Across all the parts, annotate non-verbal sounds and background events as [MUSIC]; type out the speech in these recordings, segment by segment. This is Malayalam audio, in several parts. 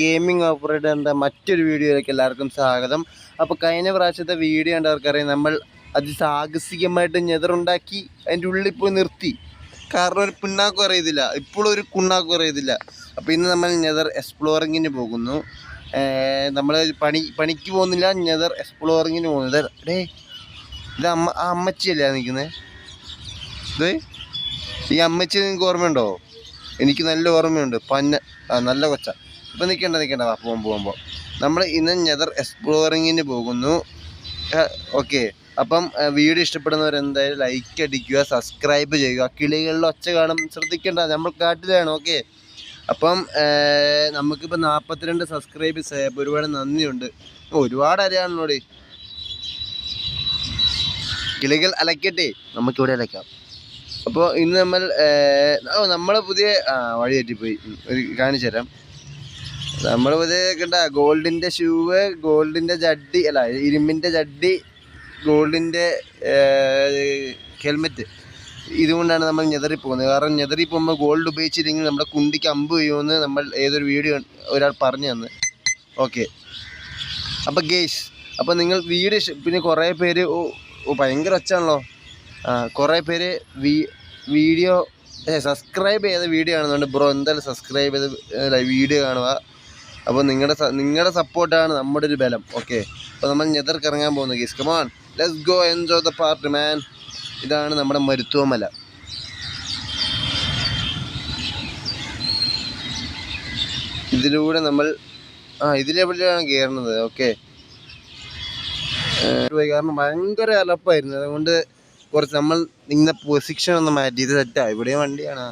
ഗെയിമിംഗ് ഓപ്പറേറ്ററിന്റെ മറ്റൊരു വീഡിയോയിലേക്ക് എല്ലാവർക്കും സ്വാഗതം. അപ്പോൾ കഴിഞ്ഞ പ്രാവശ്യത്തെ വീഡിയോ കണ്ടവർക്കറിയാം നമ്മൾ അതിസാഹസികമായിട്ട് ഞെതറുണ്ടാക്കി അതിന്റെ ഉള്ളിൽ പോയി നിർത്തി. കാരണം ഒരു പിണ്ണാക്കും അറിയത്തില്ല. ഇപ്പോഴും ഒരു കുണ്ണാക്കും അറിയത്തില്ല. അപ്പോൾ ഇന്ന് നമ്മൾ ഞെതർ എക്സ്പ്ലോറിങ്ങിന് പോകുന്നു. നമ്മൾ പണി പണിക്ക് പോകുന്നില്ല ഞെതർ എക്സ്പ്ലോറിങ്ങിന് പോകുന്നത് ഡേ ഇത് അമ്മ ആ അമ്മച്ചിയല്ലേ നിൽക്കുന്നത് ഇത് ഈ അമ്മച്ചി നിങ്ങൾക്ക് ഓർമ്മയുണ്ടോ? എനിക്ക് നല്ല ഓർമ്മയുണ്ട്. പന്ന നല്ല കൊച്ച. ഇപ്പം നിൽക്കേണ്ട നിൽക്കേണ്ട വാ പോകാൻ പോകുമ്പോൾ നമ്മൾ ഇന്ന് ഞെതർ എക്സ്പ്ലോറിങ്ങിന് പോകുന്നു. ഓക്കെ. അപ്പം വീഡിയോ ഇഷ്ടപ്പെടുന്നവർ എന്തായാലും ലൈക്ക് അടിക്കുക സബ്സ്ക്രൈബ് ചെയ്യുക. കിളികളിൽ ഒച്ച കാണും. ശ്രദ്ധിക്കേണ്ട നമ്മൾ കാട്ടിലാണ് ഓക്കെ. അപ്പം നമുക്കിപ്പോൾ നാൽപ്പത്തിരണ്ട് സബ്സ്ക്രൈബേഴ്സ് ആയപ്പോൾ ഒരുപാട് നന്ദിയുണ്ട്. ഒരുപാട് അറിയാണല്ലോടി കിളികൾ അലക്കട്ടെ. നമുക്കിവിടെ അലക്കാം. അപ്പോൾ ഇന്ന് നമ്മൾ നമ്മൾ പുതിയ വഴി തെറ്റിപ്പോയി ഒരു കാണിച്ചു തരാം നമ്മൾ പുതിയ ഗോൾഡിന്റെ ഷൂവ് ഗോൾഡിന്റെ ജഡ്ഡി അല്ല ഇരുമ്പിന്റെ ജഡ്ഡി ഗോൾഡിന്റെ ഹെൽമെറ്റ്. ഇതുകൊണ്ടാണ് നമ്മൾ ഞെതറി പോകുന്നത്. കാരണം ഞെതറി പോകുമ്പോൾ ഗോൾഡ് ഉപയോഗിച്ചില്ലെങ്കിൽ നമ്മുടെ കുണ്ടിക്ക് അമ്പ് ചെയ്യുമെന്ന് നമ്മൾ ഏതൊരു വീഡിയോ ഒരാൾ പറഞ്ഞു തന്ന്. ഓക്കെ. അപ്പോൾ ഗേസ് അപ്പോൾ നിങ്ങൾ വീട് പിന്നെ കുറേ പേര് ഓ ഭയങ്കര ഒച്ചാണല്ലോ ആ കുറേ പേര് വീഡിയോ സബ്സ്ക്രൈബ് ചെയ്ത വീഡിയോ കാണുന്നുണ്ട്. ബ്രോ എന്തായാലും സബ്സ്ക്രൈബ് ചെയ്ത് വീഡിയോ കാണുക. അപ്പോൾ നിങ്ങളുടെ നിങ്ങളുടെ സപ്പോർട്ടാണ് നമ്മുടെ ഒരു ബലം. ഓക്കെ അപ്പോൾ നമ്മൾ ഞെതർക്ക് ഇറങ്ങാൻ പോകുന്നു guys come on let's go enjoy the part man ഇതാണ് നമ്മുടെ മരുത്തുവമല ഇതിലൂടെ നമ്മൾ ആ ഇതിലെവിടെയാണ് കയറുന്നത് ഓക്കെ കാരണം ഭയങ്കര അലപ്പായിരുന്നു. അതുകൊണ്ട് കുറച്ച് നമ്മൾ നിന്ന പൊസിഷൻ ഒന്ന് മാറ്റി. ഇത് സെറ്റാ ഇവിടെ വണ്ടിയാണ്.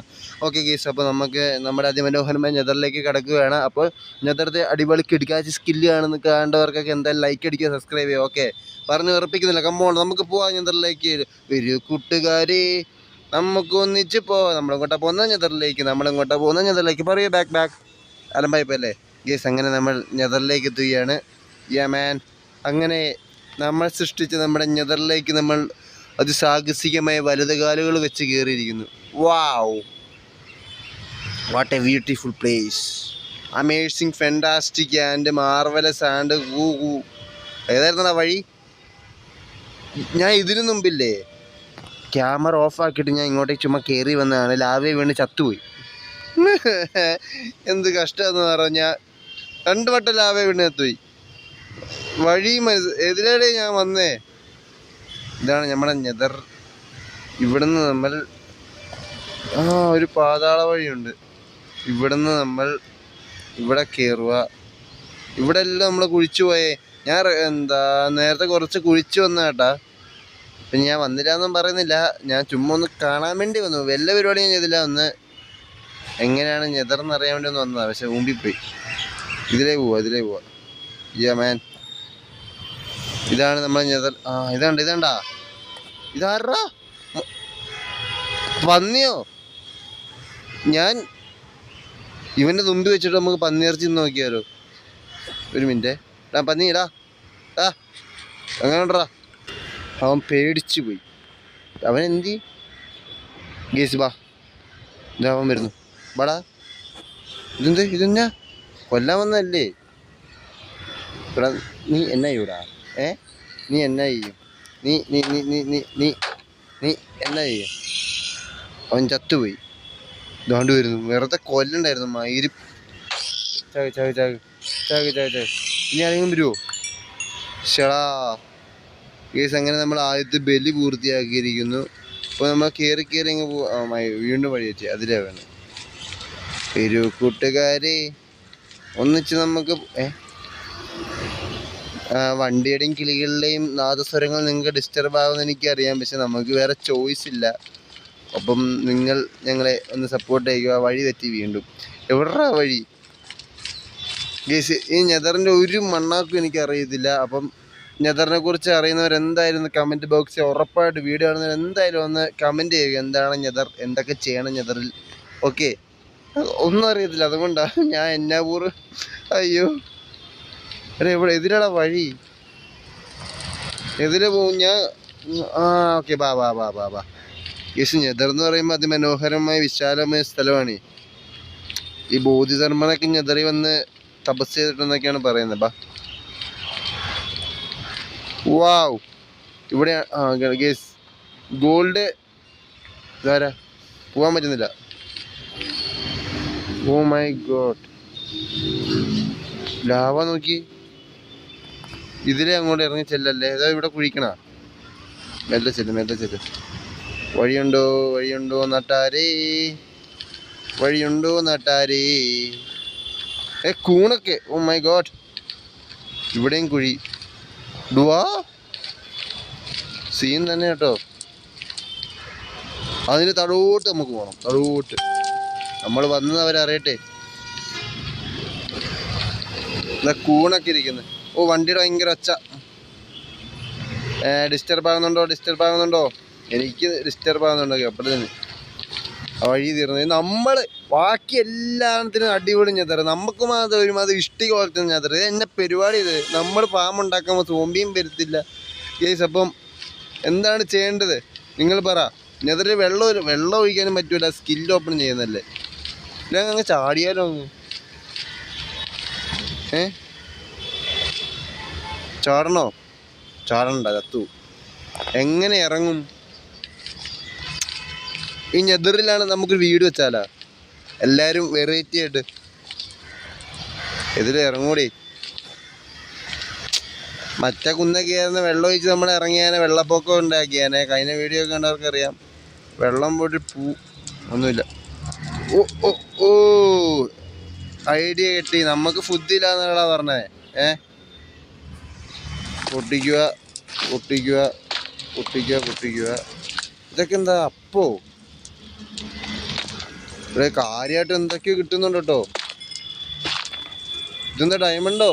ഓക്കെ കേസ് അപ്പോൾ നമുക്ക് നമ്മുടെ അതിമനോഹരമായ നെതറിലേക്ക് കിടക്കുകയാണ്. അപ്പോൾ നെതറത്തെ അടിപൊളി കിടക്കാച്ച സ്കില്ല് കാണുന്ന കാണേണ്ടവർക്കൊക്കെ എന്തായാലും ലൈക്ക് അടിക്കുക സബ്സ്ക്രൈബ് ചെയ്യുക. ഓക്കെ പറഞ്ഞ് ഉറപ്പിക്കുന്നില്ല. കമ്പോൺ നമുക്ക് പോവാം നെതറിലേക്ക്. ഒരു കൂട്ടുകാരി നമുക്ക് ഒന്നിച്ച് പോവാം നമ്മളിങ്ങോട്ടാ പോകുന്ന നെതറിലേക്ക്. നമ്മളിങ്ങോട്ടാ പോകുന്ന നെതറിലേക്ക്. പറയൂ ബാക്ക് ബാക്ക് അലമ്പായിപ്പല്ലേ ഗീസ് അങ്ങനെ നമ്മൾ നെതറിലേക്ക് എത്തുകയാണ്. യാ അങ്ങനെ നമ്മൾ സൃഷ്ടിച്ച നമ്മുടെ നെതറിലേക്ക് നമ്മൾ അതിസാഹസികമായ വലതുകാലുകൾ വെച്ച് കയറിയിരിക്കുന്നു. Wow what a beautiful place amazing fantastic and marvellous and ഊ ഊ. ഏതായിരുന്നടാ വഴി? ഞാൻ ഇതിനു മുമ്പില്ലേ? ക്യാമറ ഓഫ് ആക്കിയിട്ട് ഞാൻ ഇങ്ങോട്ടേക്ക് ചുമ്മാ കയറി വന്നതാണ്. ലാവേ വീണ് ചത്തുപോയി. [LAUGHS] എന്ത് കഷ്ടമെന്ന് പറഞ്ഞാൽ രണ്ട് വട്ടം ലാവേ വീണ് ചത്തുപോയി. വഴി മനസ്സ് ഞാൻ വന്നേ. ഇതാണ് നമ്മുടെ നെതർ. ഇവിടുന്ന് നമ്മൾ ആ ഒരു പാതാള വഴിയുണ്ട്. ഇവിടുന്ന് നമ്മൾ ഇവിടെ കയറുക ഇവിടെ എല്ലാം നമ്മൾ കുഴിച്ചു പോയേ. ഞാൻ എന്താ നേരത്തെ കുറച്ച് കുഴിച്ചു വന്ന കേട്ടാ. പിന്നെ ഞാൻ വന്നില്ല എന്നും പറയുന്നില്ല. ഞാൻ ചുമ്മാ ഒന്ന് കാണാൻ വേണ്ടി വന്നു. വല്ല പരിപാടി ഞാൻ ചെയ്തില്ല. ഒന്ന് എങ്ങനെയാണ് ഞെതർന്ന് അറിയാൻ വേണ്ടി ഒന്ന് വന്നതാ. പക്ഷെ മുമ്പിൽ ഇതിലേ പോവാ ഇതിലേ പോവാ. യാ മാൻ ഇതാണ് നമ്മളെ ഞെതൽ. ആ ഇതാണ്ട് ഇതാണ്ടാ ഇതാരാ പന്നിയോ? ഞാൻ ഇവന്റെ തുമ്പി വെച്ചിട്ട് നമുക്ക് പന്നിയിറച്ചി നോക്കിയാലോ. ഒരു മിനിറ്റ്. ആ പന്നി ഇടാ ആ അങ്ങനെ അവൻ പേടിച്ചു പോയി. അവൻ എന്തി? ഗേസ് ബാ. ഇതാ അവൻ വരുന്നു. ബാടാ. ഇതെന്ത്? ഇതെന്നാ? കൊല്ലാൻ വന്നല്ലേ നീ എന്നാ ചെയ്യൂടാ ഏ? നീ എന്നാ ചെയ്യും? നീ നീ നീ നീ നീ നീ നീ എന്നാ ചെയ്യും? അവൻ ചത്തുപോയി. ഇതാണ്ട് വരുന്നു. വെറുതെ കൊല്ലണ്ടായിരുന്നു മയിരി. ചാക് ചാക് ചാക്. ചാക് ചാക് ചാക്. ഇനി ആരെങ്കിലും വരുമോ ഷടാ. കേസ് അങ്ങനെ നമ്മൾ ആദ്യത്തെ ബലി പൂർത്തിയാക്കിയിരിക്കുന്നു. അപ്പോൾ നമ്മൾ കയറി കയറി അങ്ങ് പോവാ. വീണ്ടും വഴി വെച്ച് അതിലേ വേണം. ഒരു കൂട്ടുകാരെ ഒന്നിച്ച് നമുക്ക് ഏ? വണ്ടിയുടെയും കിളികളുടെയും നാദസ്വരങ്ങൾ നിങ്ങൾക്ക് ഡിസ്റ്റർബ് ആകുമെന്ന് എനിക്കറിയാം. പക്ഷെ നമുക്ക് വേറെ ചോയ്സ് ഇല്ല. ഒപ്പം നിങ്ങൾ ഞങ്ങളെ ഒന്ന് സപ്പോർട്ട് ചെയ്യുക. വഴി തെറ്റി വീണ്ടും. എവിടാ വഴി? ഗേസ് ഈ നെതറിന്റെ ഒരു മണ്ണാക്കും എനിക്ക് അറിയത്തില്ല അപ്പം നെതറിനെ കുറിച്ച് അറിയുന്നവർ എന്തായാലും കമന്റ് ബോക്സിൽ ഉറപ്പായിട്ട് വീഡിയോ കാണുന്നവർ എന്തായാലും ഒന്ന് കമന്റ് ചെയ്യുക. എന്താണ് നെതർ? എന്തൊക്കെ ചെയ്യണം നെതറിൽ? ഓക്കെ ഒന്നും അറിയത്തില്ല. അതുകൊണ്ടാണ് ഞാൻ എന്നാ പൂർവം അയ്യോ. അരെ ഇവിടെ എതിരാടാ വഴി. എതിരെ പോകും ഞാൻ ആ ഓക്കെ ബാ ബാ ബാ ബാ ബാ. യെസ് നെതർ എന്ന് പറയുമ്പോൾ അതിമനോഹരമായ വിശാലമായ സ്ഥലമാണ്. ഈ ബോധിധർമ്മനൊക്കെ ഞെതറി വന്ന് തപസ് ചെയ്തിട്ടെന്നൊക്കെയാണ് പറയുന്നത്. ബാ. വാവ്. ഇവിടെ ആ ഗേസ് ഗോൾഡ് ഇതാരാ? പോകാൻ പറ്റുന്നില്ല. ഓ മൈ ഗോഡ്. ലാവ നോക്കി. ഇതിലെ അങ്ങോട്ട് ഇറങ്ങി ചെല്ലല്ലേ? ഏതാ ഇവിടെ കുഴിക്കണ? മെല്ലെ ചെല്ല് മെല്ലെ ചെല്ല്. വഴിയുണ്ടോ? വഴിയുണ്ടോ നട്ടാരേ? വഴിയുണ്ടോ നട്ടാരേ? ഏ കൂണൊക്കെ. Oh my god. ഇവിടെയും കുഴി. ഡുവാ? സീൻ തന്നെ കേട്ടോ. അതിന് തടോട്ട് നമുക്ക് പോകണം തടോട്ട്. നമ്മൾ വന്നത് അവരറിയട്ടെ? കൂണൊക്കെ ഇരിക്കുന്നത് ഓ വണ്ടിയുടെ ഭയങ്കര ഒച്ച. ഡിസ്റ്റർബ് ആകുന്നുണ്ടോ ഡിസ്റ്റർബ് ആകുന്നുണ്ടോ എനിക്ക് ഡിസ്റ്റർബ് ആകുന്നുണ്ടോ ആ വഴി തീർന്നത് നമ്മൾ ബാക്കി എല്ലാത്തിനും അടിപൊളി ഞെതറ്. നമുക്ക് മാത്രം ഒരുമാതിരി ഇഷ്ടിക വളർത്തുന്ന ഞെതറ്. ഇത് പരിപാടി ഇത്? നമ്മൾ ഫാം ഉണ്ടാക്കുമ്പോൾ സോംബിയും വരുത്തില്ല. കേസ് അപ്പം എന്താണ് ചെയ്യേണ്ടത്? നിങ്ങൾ പറ. ഞെതറിൽ വെള്ളം വെള്ളം ഒഴിക്കാനും പറ്റൂല. സ്കില്ല് ഓപ്പൺ ചെയ്യുന്നല്ലേ ഇല്ല അങ്ങ് ചാടിയാലോ അങ്ങ്. ഏ? ചാടണോ? ചാടണ്ട ചത്തു. എങ്ങനെ ഇറങ്ങും? ഈ ഞെതിറിലാണ് നമുക്ക് വീട് വെച്ചാലാ. എല്ലാരും വെറൈറ്റി ആയിട്ട്. ഇതിൽ ഇറങ്ങൂടി. മറ്റേ കുന്നൊക്കെ ആയിരുന്നു വെള്ളം ഒഴിച്ച് നമ്മൾ ഇറങ്ങിയാനെ വെള്ളപ്പൊക്കം ഉണ്ടാക്കിയാനെ. കഴിഞ്ഞ വീഡിയോ ഒക്കെ കണ്ടവർക്ക് അറിയാം വെള്ളം പോയിട്ട് പൂ ഒന്നുമില്ല. ഓ ഓ ഓ. ഐഡിയ കിട്ടി. നമുക്ക് ഫുഡ് ഇല്ലാന്നുള്ള പറഞ്ഞേ. ഏ? പൊട്ടിക്കുക പൊട്ടിക്കുക പൊട്ടിക്കുക പൊട്ടിക്കുക. ഇതൊക്കെ എന്താ അപ്പോ? ഇവിടെ കാര്യമായിട്ട് എന്തൊക്കെയോ കിട്ടുന്നുണ്ട് കേട്ടോ. ഇതെന്താ ഡയമണ്ടോ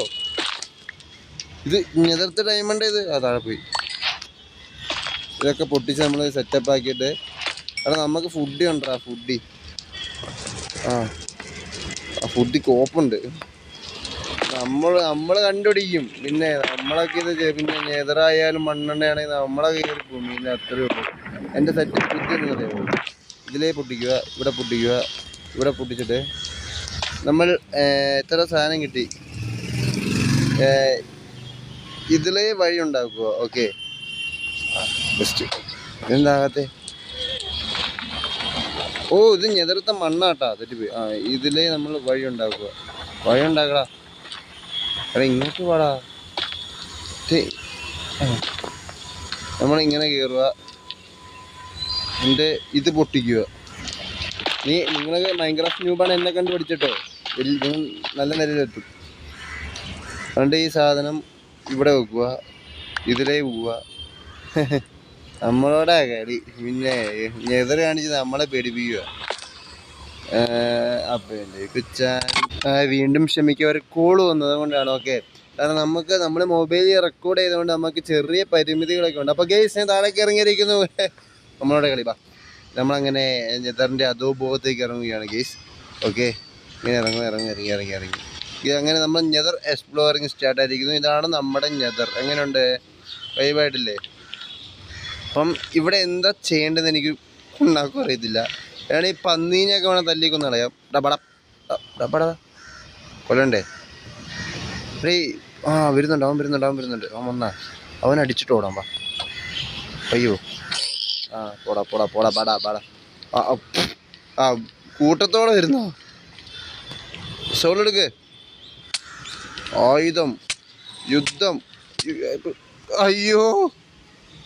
ഇത് ഞെതിർത്ത ഡയമണ്ട് ഇത് ആ താഴെ പോയി. ഇതൊക്കെ പൊട്ടിച്ച് നമ്മൾ സെറ്റപ്പ് ആക്കിയിട്ട്. അവിടെ നമുക്ക് ഫുഡി ഉണ്ടോ ഫുഡി ആ ആ ഫുഡി കോപ്പുണ്ട് നമ്മൾ നമ്മൾ കണ്ടുപിടിക്കും. പിന്നെ നമ്മളൊക്കെ ഇത് പിന്നെ എതിരായാലും മണ്ണെണ്ണയാണെങ്കിൽ നമ്മളെ കയറി ഭൂമിയിൽ അത്രയേ ഉള്ളൂ. എന്റെ സെറ്റ് എന്ന് പറയുമ്പോൾ ഇതിലേ പൊട്ടിക്കുക ഇവിടെ പൊട്ടിക്കുക ഇവിടെ പൊട്ടിച്ചിട്ട് നമ്മൾ എത്ര സാധനം കിട്ടി? ഇതിലേ വഴി ഉണ്ടാക്കുക ഓക്കെ. ബെസ്റ്റ് എന്താകത്തെ ഓ ഇത് ഞെതിർത്ത മണ്ണാട്ടാ. തെറ്റിപ്പോയി. ആ ഇതിലേ നമ്മൾ വഴി ഉണ്ടാക്കുക വഴി ഉണ്ടാക്കടാ. ഇങ്ങോട്ട് പാടാ നമ്മളിങ്ങനെ കയറുക എന്റെ ഇത് പൊട്ടിക്കുക. നീ നിങ്ങളൊക്കെ മൈൻക്രാഫ്റ്റ് ന്യൂബാണ് എന്നെ കണ്ട് പഠിച്ചിട്ടോ നിങ്ങൾ നല്ല നിലയിലെത്തും. അതുകൊണ്ട് ഈ സാധനം ഇവിടെ വെക്കുക. ഇതിലേ പോവുക. [LAUGHS] നമ്മളോടാ കളി പിന്നെ എതിർ കാണിച്ച് നമ്മളെ പേടിപ്പിക്കുക. വീണ്ടും ക്ഷമിക്കുക ഒരു കോൾ വന്നത് കൊണ്ടാണ്. ഓക്കെ കാരണം നമുക്ക് നമ്മൾ മൊബൈലിൽ റെക്കോർഡ് ചെയ്തുകൊണ്ട് നമുക്ക് ചെറിയ പരിമിതികളൊക്കെ ഉണ്ട്. അപ്പോൾ ഗേസ് ഞാൻ താഴേക്ക് ഇറങ്ങിയിരിക്കുന്നു. [LAUGHS] നമ്മളോട് കളി ബാ. നമ്മളങ്ങനെ അതോ ബോധത്തേക്ക് ഇറങ്ങുകയാണ് ഗേസ് ഓക്കെ ഇങ്ങനെ ഇറങ്ങും ഇറങ്ങി ഇറങ്ങി ഇറങ്ങി ഇറങ്ങി. ഇത് അങ്ങനെ നമ്മൾ നെതർ എക്സ്പ്ലോറിങ് സ്റ്റാർട്ട് ആയിരിക്കുന്നു. ഇതാണ് നമ്മുടെ നെതർ. എങ്ങനെയുണ്ട്? വൈബായിട്ടില്ലേ അപ്പം ഇവിടെ എന്താ ചെയ്യേണ്ടതെന്ന് എനിക്ക് ഉണ്ടാക്കും അറിയത്തില്ല. വേണേ ഈ പന്നീനെയൊക്കെ വേണം തല്ലിക്കൊന്ന് കളയാം. ഡബട ഡബട കൊല്ലണ്ടേ? ഈ ആ വരുന്നുണ്ട് അവൻ വരുന്നുണ്ട് അവൻ വരുന്നുണ്ട്. അവൻ വന്നാ. അവൻ അടിച്ചിട്ട് ഓടാൻ വാ. അയ്യോ. ആ പോടാ പോടാ പോടാ പാടാ പാടാ. ആ ആ, കൂട്ടത്തോടെ വരുന്നോ? സോളെടുക്ക് ആയുധം യുദ്ധം അയ്യോ.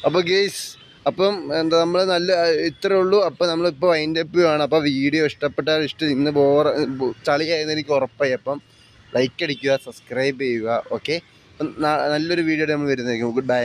അപ്പോൾ ഗേസ് അപ്പം എന്താ നമ്മൾ നല്ല ഇത്രേ ഉള്ളൂ. അപ്പം നമ്മളിപ്പോൾ വൈൻഡ് അപ്പ് ആണ് അപ്പോൾ വീഡിയോ ഇഷ്ടപ്പെട്ടാൽ ഇഷ്ടം. ഇന്ന് ബോർ ചളിയായെന്ന് എനിക്ക് ഉറപ്പായി. അപ്പം ലൈക്ക് അടിക്കുക സബ്സ്ക്രൈബ് ചെയ്യുക. ഓക്കെ നല്ലൊരു വീഡിയോ നമ്മൾ വരുന്നതായിരിക്കും. Good bye